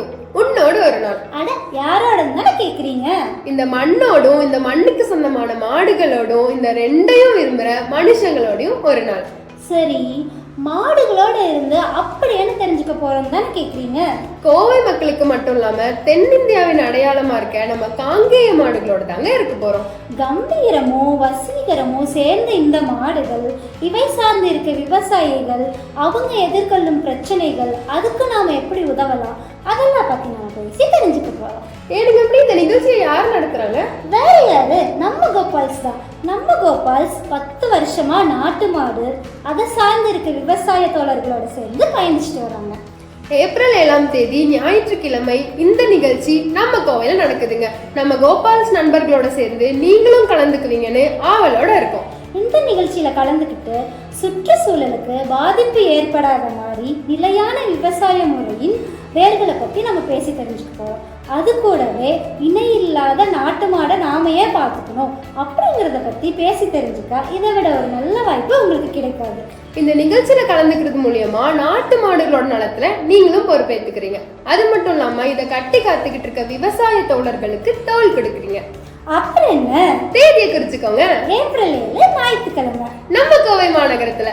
கிடைக்கும் உன்னோடு ஒரு நாள். அட யாரோட தானே கேக்குறீங்க? இந்த மண்ணோடும் இந்த மண்ணுக்கு சொந்தமான மாடுகளோடும் இந்த ரெண்டையும் விரும்புற மனுஷங்களோடையும் ஒரு நாள். சரி மாடுகளோட இருந்து அப்படி என்ன தெரிஞ்சுக்க போறோம் தானே கேக்குறீங்க? கோவை மக்களுக்கு மட்டும் இல்லாம தென்னிந்தியாவின் அடையாளமா இருக்க நம்ம காங்கேய மாடுகளோட தாங்க இருக்க போறோம். கம்பீரமோ வசீகரமோ சேர்ந்த இந்த மாடுகள் இவை சார்ந்து இருக்க விவசாயிகள் அவங்க எதிர்கொள்ளும் பிரச்சனைகள் அதுக்கு நாம எப்படி உதவலாம்? அதெல்லாம் பத்தி நாம பேசி தெரிஞ்சுக்க போறோம். ஏனுங்க எப்படி இந்த நிகழ்ச்சியை யார் நடத்துறாங்க? வேற யாரு? நம்ம கோபால்ஸ் தான். நம்ம கோபால்ஸ் பத்து வருஷமா நாட்டு மாடு அதை சார்ந்து இருக்க விவசாய தோழர்களோட சேர்ந்து பயணிச்சுட்டு வராங்க. ஏப்ரல் ஏழாம் தேதி ஞாயிற்றுக்கிழமை இந்த நிகழ்ச்சி நம்ம கோவையில நடக்குதுங்க. நம்ம கோபால்ஸ் நண்பர்களோட சேர்ந்து நீங்களும் கலந்துக்குவீங்கன்னு ஆவலோட இருக்கோம். இந்த நிகழ்ச்சியில கலந்துக்கிட்டு சுற்றுச்சூழலுக்கு பாதிப்பு ஏற்படாத மாதிரி நிலையான விவசாய முறையின் வேர்களை பத்தி நம்ம பேசி தெரிஞ்சுக்க அது கூடவே இணை இல்லாத நாட்டு மாடை நாம ஏன் பார்த்துக்கணும் அப்படிங்கிறத பத்தி பேசி தெரிஞ்சுக்க இதை விட ஒரு நல்ல வாய்ப்பு உங்களுக்கு கிடைக்காது. இந்த நிகழ்ச்சியில கலந்துக்கிறது மூலியமா நாட்டு மாடுகளோட நலத்துல நீங்களும் பொறுப்பேற்றுக்கிறீங்க அது மட்டும் இல்லாம இதை கட்டி காத்துக்கிட்டு இருக்க விவசாய தோழர்களுக்கு தோல் கொடுக்குறீங்க. அப்புறம் என்ன? தேதியை குறிச்சுக்கோங்க. ஏப்ரல் ஏழு ஞாயிற்றுக்கிழமை. நம்ம கோவை மாநகரத்துல